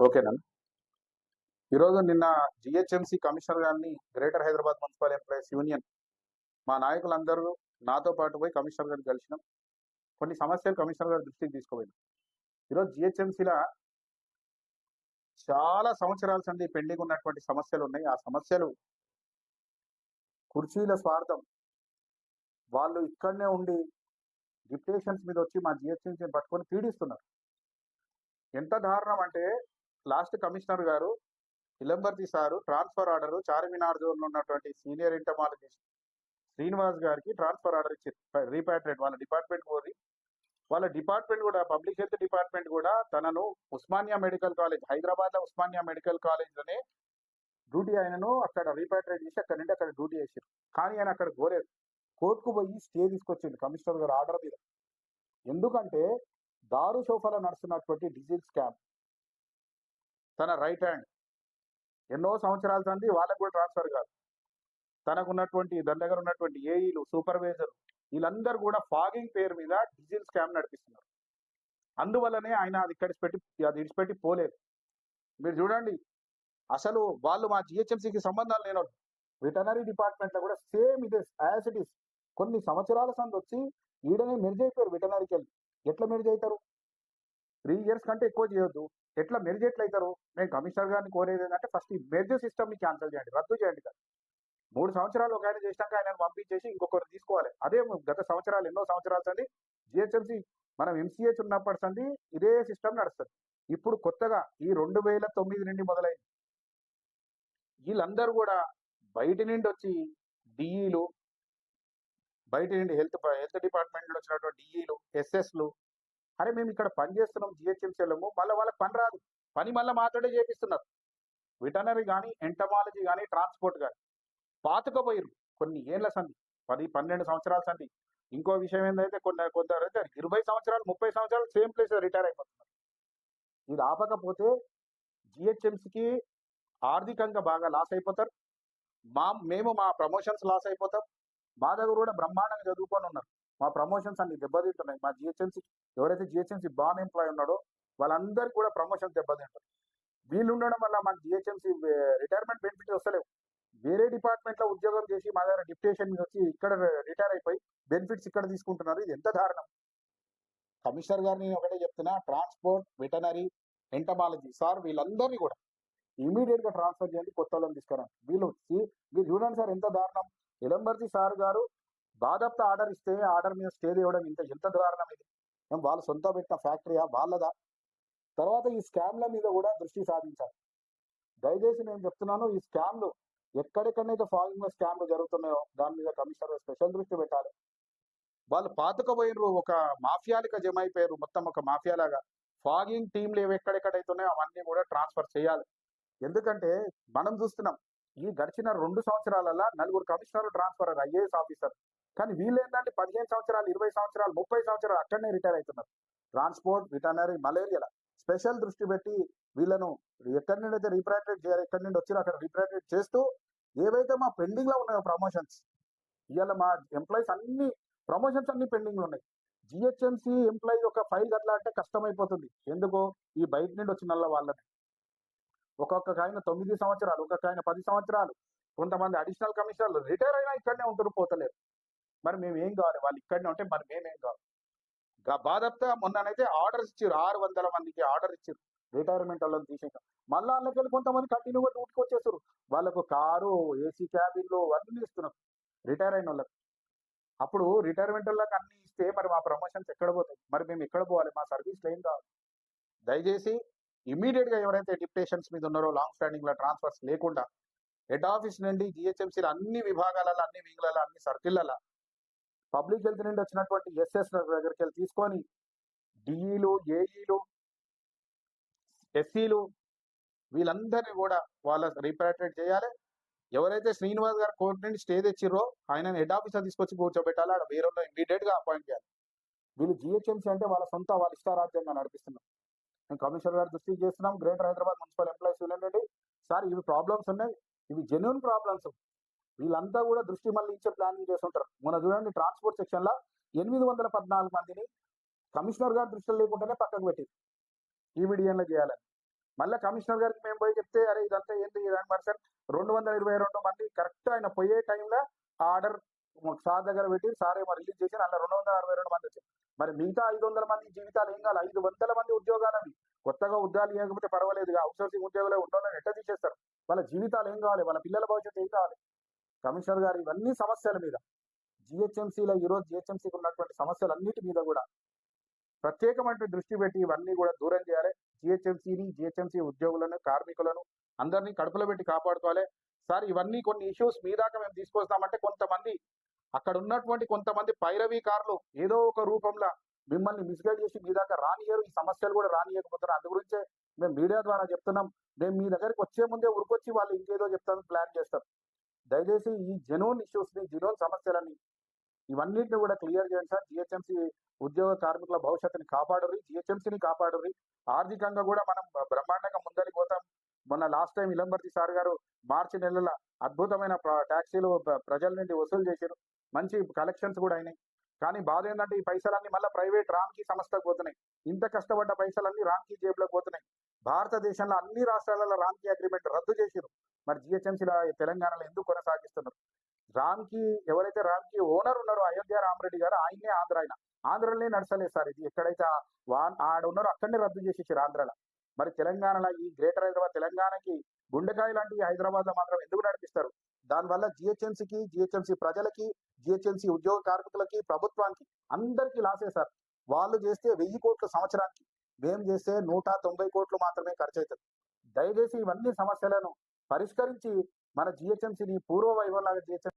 ఓకేనా? ఈరోజు నిన్న జిహెచ్ఎంసీ కమిషనర్ గారిని Greater Hyderabad municipal employees union మా నాయకులందరూ నాతో పాటు పోయి కమిషనర్ గారిని కలిసినాం. కొన్ని సమస్యలు కమిషనర్ గారి దృష్టికి తీసుకుపోయినాం. ఈరోజు జిహెచ్ఎంసీలో చాలా సంవత్సరాల సంది పెండింగ్ ఉన్నటువంటి సమస్యలు ఉన్నాయి. ఆ సమస్యలు కుర్చీల స్వార్థం. వాళ్ళు ఇక్కడనే ఉండి డిప్యుటేషన్స్ మీద వచ్చి మా జిహెచ్ఎంసీని పట్టుకొని పీడిస్తున్నారు. ఎంత దారుణం అంటే లాస్ట్ కమిషనర్ గారు Ilambarthi sir transfer order Charminar జోన్లో ఉన్నటువంటి సీనియర్ ఇంటమాలజిస్ట్ శ్రీనివాస్ గారికి ట్రాన్స్ఫర్ ఆర్డర్ ఇచ్చారు రీపాట్రేట్ వాళ్ళ డిపార్ట్మెంట్ కోరి వాళ్ళ డిపార్ట్మెంట్ కూడా పబ్లిక్ హెల్త్ డిపార్ట్మెంట్ కూడా తనను ఉస్మానియా మెడికల్ కాలేజ్ హైదరాబాద్లో ఉస్మానియా మెడికల్ కాలేజ్లోనే డ్యూటీ ఆయనను అక్కడ రీపాట్రేట్ చేసి అక్కడ నుండి అక్కడ డ్యూటీ చేశారు. కానీ ఆయన అక్కడ కోలేదు కోర్టుకు పోయి స్టే తీసుకొచ్చింది కమిషనర్ గారు ఆర్డర్ మీద. ఎందుకంటే దారు సోఫాలో నడుస్తున్నటువంటి డీజిల్ స్కామ్ తన రైట్ హ్యాండ్ ఎన్నో సంవత్సరాల సంది వాళ్ళకు కూడా ట్రాన్స్ఫర్ కాదు. తనకున్నటువంటి దాని దగ్గర ఉన్నటువంటి ఏఈలు సూపర్వైజర్ వీళ్ళందరూ కూడా ఫాగింగ్ పేరు మీద డీజిల్ స్కామ్ నడిపిస్తున్నారు. అందువల్లనే ఆయన అది ఇక్కడ పెట్టి అది ఇడిచిపెట్టి పోలేదు. మీరు చూడండి అసలు వాళ్ళు మా జిహెచ్ఎంసీకి సంబంధాలు లేని వెటనరీ డిపార్ట్మెంట్లో కూడా సేమ్ ఇదే యాజ్ ఇట్ ఇస్ కొన్ని సంవత్సరాల సంది వచ్చి ఈడనే మెరిజ్ అయిపోయారు వెటనరీకి వెళ్ళి ఎట్లా మెరిజ్ అవుతారు? త్రీ ఇయర్స్ కంటే ఎక్కువ చేయొద్దు. ఎట్లా మెరిజ్ ఎట్లయితారు? నేను కమిషనర్ గారిని కోరేది ఏంటంటే ఫస్ట్ ఈ మెరిజ్ సిస్టమ్ని క్యాన్సిల్ చేయండి రద్దు చేయండి కదా మూడు సంవత్సరాలు ఒక ఆయన చేసినాక ఆయన పంపించేసి ఇంకొకరు తీసుకోవాలి. అదే గత సంవత్సరాలు ఎన్నో సంవత్సరాలు సంది జిహెచ్ఎంసీ మనం ఎంసీహెచ్ ఉన్నప్పటి సంది ఇదే సిస్టమ్ నడుస్తుంది. ఇప్పుడు కొత్తగా ఈ రెండు వేల తొమ్మిది నుండి మొదలైంది. వీళ్ళందరూ కూడా బయట నుండి వచ్చి డిఈలు బయట నుండి హెల్త్ హెల్త్ డిపార్ట్మెంట్లో వచ్చినటువంటి డిఈలు ఎస్ఎస్లు అరే మేము ఇక్కడ పని చేస్తున్నాం జిహెచ్ఎంసీలము మళ్ళీ వాళ్ళకి పని రాదు. పని మళ్ళీ మాతోటే చేపిస్తున్నారు. వెటనరీ కానీ ఎంటమాలజీ కానీ ట్రాన్స్పోర్ట్ కానీ పాతుకపోయారు కొన్ని ఏళ్ళ సంధి. పది పన్నెండు సంవత్సరాల సంధి. ఇంకో విషయం ఏంటంటే కొన్ని కొందరు అయితే ఇరవై సంవత్సరాలు ముప్పై సంవత్సరాలు సేమ్ ప్లేస్ రిటైర్ అయిపోతున్నారు. ఇది ఆపకపోతే జిహెచ్ఎంసీకి ఆర్థికంగా బాగా లాస్ అయిపోతారు. మా మేము మా ప్రమోషన్స్ లాస్ అయిపోతాం. మా దగ్గర కూడా బ్రహ్మాండంగా చదువుకొని ఉన్నారు. మా ప్రమోషన్స్ అన్ని దెబ్బతింటున్నాయి. మా జిహెచ్ఎంసీ ఎవరైతే జిహెచ్ఎంసీ బాన్ ఎంప్లాయ్ ఉన్నాడో వాళ్ళందరికీ కూడా ప్రమోషన్ దెబ్బతింటుంది వీళ్ళు ఉండడం వల్ల మాకు జిహెచ్ఎంసీ రిటైర్మెంట్ బెనిఫిట్ వస్తలేవు. వేరే డిపార్ట్మెంట్లో ఉద్యోగం చేసి మా దగ్గర డిప్యుటేషన్ మీద వచ్చి ఇక్కడ రిటైర్ అయిపోయి బెనిఫిట్స్ ఇక్కడ తీసుకుంటున్నారు. ఇది ఎంత దారుణం. కమిషనర్ గారు నేను ఒకటే చెప్తున్నా ట్రాన్స్పోర్ట్ వెటనరీ ఎంటమాలజీ సార్ వీళ్ళందరినీ కూడా ఇమీడియట్గా ట్రాన్స్ఫర్ చేయండి కొత్త వాళ్ళని తీసుకురండి. వీళ్ళు see, మీరు చూడండి సార్ ఎంత దారుణం. ఇలంబర్తి సార్ గారు బాధప్త ఆర్డర్ ఇస్తే ఆర్డర్ మీద స్టే ఇవ్వడం ఇంత ఎంత దారుణం ఇది? వాళ్ళు సొంత పెట్టిన ఫ్యాక్టరీయా? వాళ్ళదా? తర్వాత ఈ స్కామ్ల మీద కూడా దృష్టి సాధించాలి దయచేసి నేను చెప్తున్నాను ఈ స్కామ్లు ఎక్కడెక్కడైతే ఫాగింగ్ స్కామ్లు జరుగుతున్నాయో దాని మీద కమిషనర్ స్పెషల్ దృష్టి పెట్టాలి. వాళ్ళు పాతుకపోయినరు ఒక మాఫియాలిక జమ అయిపోయారు మొత్తం ఒక మాఫియాలాగా. ఫాగింగ్ టీంలు ఏవి ఎక్కడెక్కడైతున్నాయో అవన్నీ కూడా ట్రాన్స్ఫర్ చేయాలి. ఎందుకంటే మనం చూస్తున్నాం ఈ గడిచిన రెండు సంవత్సరాలలో నలుగురు కమిషనర్లు ట్రాన్స్ఫర్ అయ్యారు ఐఏఎస్ ఆఫీసర్. కానీ వీళ్ళు ఏంటంటే పదిహేను సంవత్సరాలు ఇరవై సంవత్సరాలు ముప్పై సంవత్సరాలు అక్కడనే రిటైర్ అవుతున్నారు. ట్రాన్స్పోర్ట్ వెటనరీ మలేరియాల స్పెషల్ దృష్టి పెట్టి వీళ్ళను ఎక్కడి నుండి అయితే రీప్రాటరేట్ చేయాలి ఎక్కడి నుండి వచ్చి అక్కడ రీప్రాటరేట్ చేస్తూ ఏవైతే మా పెండింగ్లో ఉన్నాయో ప్రమోషన్స్ ఇవాళ మా ఎంప్లాయీస్ అన్ని ప్రమోషన్స్ అన్ని పెండింగ్లో ఉన్నాయి. జిహెచ్ఎంసీ ఎంప్లాయీ ఒక ఫైల్ అట్లా అంటే కష్టమైపోతుంది. ఎందుకు? ఈ బయట నుండి వచ్చిన వాళ్ళని. ఒక్కొక్క ఆయన తొమ్మిది సంవత్సరాలు ఒక్కొక్క ఆయన పది సంవత్సరాలు. కొంతమంది అడిషనల్ కమిషనర్లు రిటైర్ అయినా ఇక్కడనే ఉంటారు పోతలేరు. మరి మేము ఏం కావాలి? వాళ్ళు ఇక్కడనే ఉంటే మరి మేమేం కావాలి? గా- బాధప్తా మొన్ననైతే ఆర్డర్స్ ఇచ్చారు ఆరు వందల మందికి ఆర్డర్ ఇచ్చారు రిటైర్మెంట్ వాళ్ళని తీసేసాం. మళ్ళీ వాళ్ళకి వెళ్ళి కొంతమంది కంటిన్యూగా డ్యూటీకి వచ్చేస్తారు వాళ్ళకు కారు ఏసీ క్యాబిన్లు అన్నీ ఇస్తున్నారు. రిటైర్ అయిన వాళ్ళకి. అప్పుడు రిటైర్మెంట్ వాళ్ళకి అన్ని ఇస్తే మరి మా ప్రమోషన్స్ ఎక్కడ పోతాయి? మరి మేము ఎక్కడ పోవాలి? మా సర్వీస్ ఏం కావాలి? దయచేసి ఇమీడియట్గా ఎవరైతే డిప్యుటేషన్స్ మీద ఉన్నారో లాంగ్ స్టాండింగ్లో ట్రాన్స్ఫర్స్ లేకుండా హెడ్ ఆఫీస్ నుండి జిహెచ్ఎంసీల అన్ని విభాగాలలో అన్ని వింగ్లలో అన్ని సర్కిళ్ళలో పబ్లిక్ హెల్త్ నుండి వచ్చినటువంటి ఎస్ఎస్ దగ్గరికి వెళ్ళి తీసుకొని డిఈలు ఏఈలు ఎస్సీలు వీళ్ళందరినీ కూడా వాళ్ళ రీపాట్రేట్ చేయాలి. ఎవరైతే శ్రీనివాస్ గారు కోర్టు నుండి స్టే తెచ్చిర్రో ఆయన హెడ్ ఆఫీసర్ తీసుకొచ్చి కూర్చోబెట్టాలి. ఆడ వేరే ఇమీడియట్గా అపాయింట్ చేయాలి. వీళ్ళు జిహెచ్ఎంసీ అంటే వాళ్ళ సొంత వాళ్ళ ఇష్టారాజ్యంగా నడిపిస్తున్నారు. మేము కమిషనర్ గారు దృష్టికి చేస్తున్నాం. Greater Hyderabad municipal employees union నుండి. సార్ ఇవి ప్రాబ్లమ్స్ ఉన్నాయి. ఇవి జెన్యున్ ప్రాబ్లమ్స్ వీళ్ళంతా కూడా దృష్టి మళ్ళించే ప్లానింగ్ చేస్తుంటారు. మొన్న చూడండి ట్రాన్స్పోర్ట్ సెక్షన్లో ఎనిమిది వందల పద్నాలుగు మందిని కమిషనర్ గారు దృష్టిలో లేకుండానే పక్కకు పెట్టింది ఈవిడియన్లో చేయాలని. మళ్ళీ కమిషనర్ గారికి మేము పోయి చెప్తే అరే ఇదంతా ఏంటి మరి సార్ రెండు వందల ఇరవై రెండు మంది కరెక్ట్ ఆయన పోయే టైంలో ఆర్డర్ సార్ దగ్గర పెట్టి సార్ ఏమో రిలీజ్ చేసి అలా రెండు వందల అరవై రెండు మంది వచ్చారు. మరి మిగతా ఐదు వందల మంది జీవితాలు ఏం కాదు ఐదు వందల మంది ఉద్యోగాలు అవి. కొత్తగా ఉద్యోగాలు ఇవ్వకపోతే పర్వాలేదు. అవుట్సోర్సింగ్ ఉద్యోగులు ఉండాలని ఎట్ట తీసేస్తారు? వాళ్ళ జీవితాలు ఏం కావాలి? వాళ్ళ పిల్లల భవిష్యత్తు ఏం కావాలి? కమిషనర్ గారు ఇవన్నీ సమస్యల మీద జిహెచ్ఎంసీలో ఈరోజు జిహెచ్ఎంసీకి ఉన్నటువంటి సమస్యలన్నిటి మీద కూడా ప్రత్యేకమైన దృష్టి పెట్టి ఇవన్నీ కూడా దూరం చేయాలి. జిహెచ్ఎంసీని జిహెచ్ఎంసీ ఉద్యోగులను కార్మికులను అందరినీ కడుపులో పెట్టి కాపాడుకోవాలి. సార్ ఇవన్నీ కొన్ని ఇష్యూస్ మీ దాకా మేము తీసుకొస్తామంటే కొంతమంది అక్కడ ఉన్నటువంటి కొంతమంది పైరవీకారులు ఏదో ఒక రూపంలో మిమ్మల్ని మిస్గైడ్ చేసి మీ దాకా రానియరు ఈ సమస్యలు కూడా రానియకపోతున్నారు అందు గురించే మేము మీడియా ద్వారా చెప్తున్నాం. మేము మీ దగ్గరికి వచ్చే ముందే ఉరికొచ్చి వాళ్ళు ఇంకేదో చెప్తాను ప్లాన్ చేస్తారు. దయచేసి ఈ జెనూన్ ఇష్యూస్ని సమస్యలని ఇవన్నిటిని కూడా క్లియర్ చేయండి సార్. జిహెచ్ఎంసీ ఉద్యోగ కార్మికుల భవిష్యత్తుని కాపాడుర్రి జిహెచ్ఎంసీని కాపాడుర్రి. ఆర్థికంగా కూడా మనం బ్రహ్మాండంగా ముందరికి పోతాం. మొన్న లాస్ట్ టైం ఇలంబర్తి సార్ గారు మార్చి నెలల అద్భుతమైన ట్యాక్సీలు ప్రజల నుండి వసూలు చేశారు మంచి కలెక్షన్స్ కూడా అయినాయి. కానీ బాధ ఏంటంటే ఈ పైసలన్నీ మళ్ళీ ప్రైవేట్ రామ్కి సంస్థకు పోతున్నాయి. ఇంత కష్టపడ్డ పైసలన్నీ రామ్కి జేబులోకి పోతున్నాయి. భారతదేశంలో అన్ని రాష్ట్రాలలో రామ్కి అగ్రిమెంట్ రద్దు చేశారు మరి జిహెచ్ఎంసీలో తెలంగాణలో ఎందుకు కొనసాగిస్తున్నారు? రామ్కి ఎవరైతే రామ్కి ఓనర్ ఉన్నారో అయోధ్య రామరెడ్డి గారు ఆయనే ఆంధ్ర ఆయన. ఆంధ్రలోనే నడసలేదు సార్ ఇది. ఎక్కడైతే వా- ఆడ ఉన్నారో అక్కడనే రద్దు చేసేసారు ఆంధ్రలో. మరి తెలంగాణలో ఈ గ్రేటర్ హైదరాబాద్ తెలంగాణకి గుండెకాయ లాంటి హైదరాబాద్లో మాత్రం ఎందుకు నడిపిస్తారు? దానివల్ల జిహెచ్ఎంసీకి జిహెచ్ఎంసీ ప్రజలకి జిహెచ్ఎంసీ ఉద్యోగ కార్మికులకి ప్రభుత్వానికి అందరికీ లాసే సార్. వాళ్ళు చేస్తే వెయ్యి కోట్ల సంవత్సరానికి. మేము చేస్తే నూట తొంభై కోట్లు మాత్రమే ఖర్చు అవుతుంది దయచేసి ఇవన్నీ సమస్యలను పరిష్కరించి మన జిహెచ్ఎంసీని పూర్వ వైభవంలాగా జిహెచ్ఎం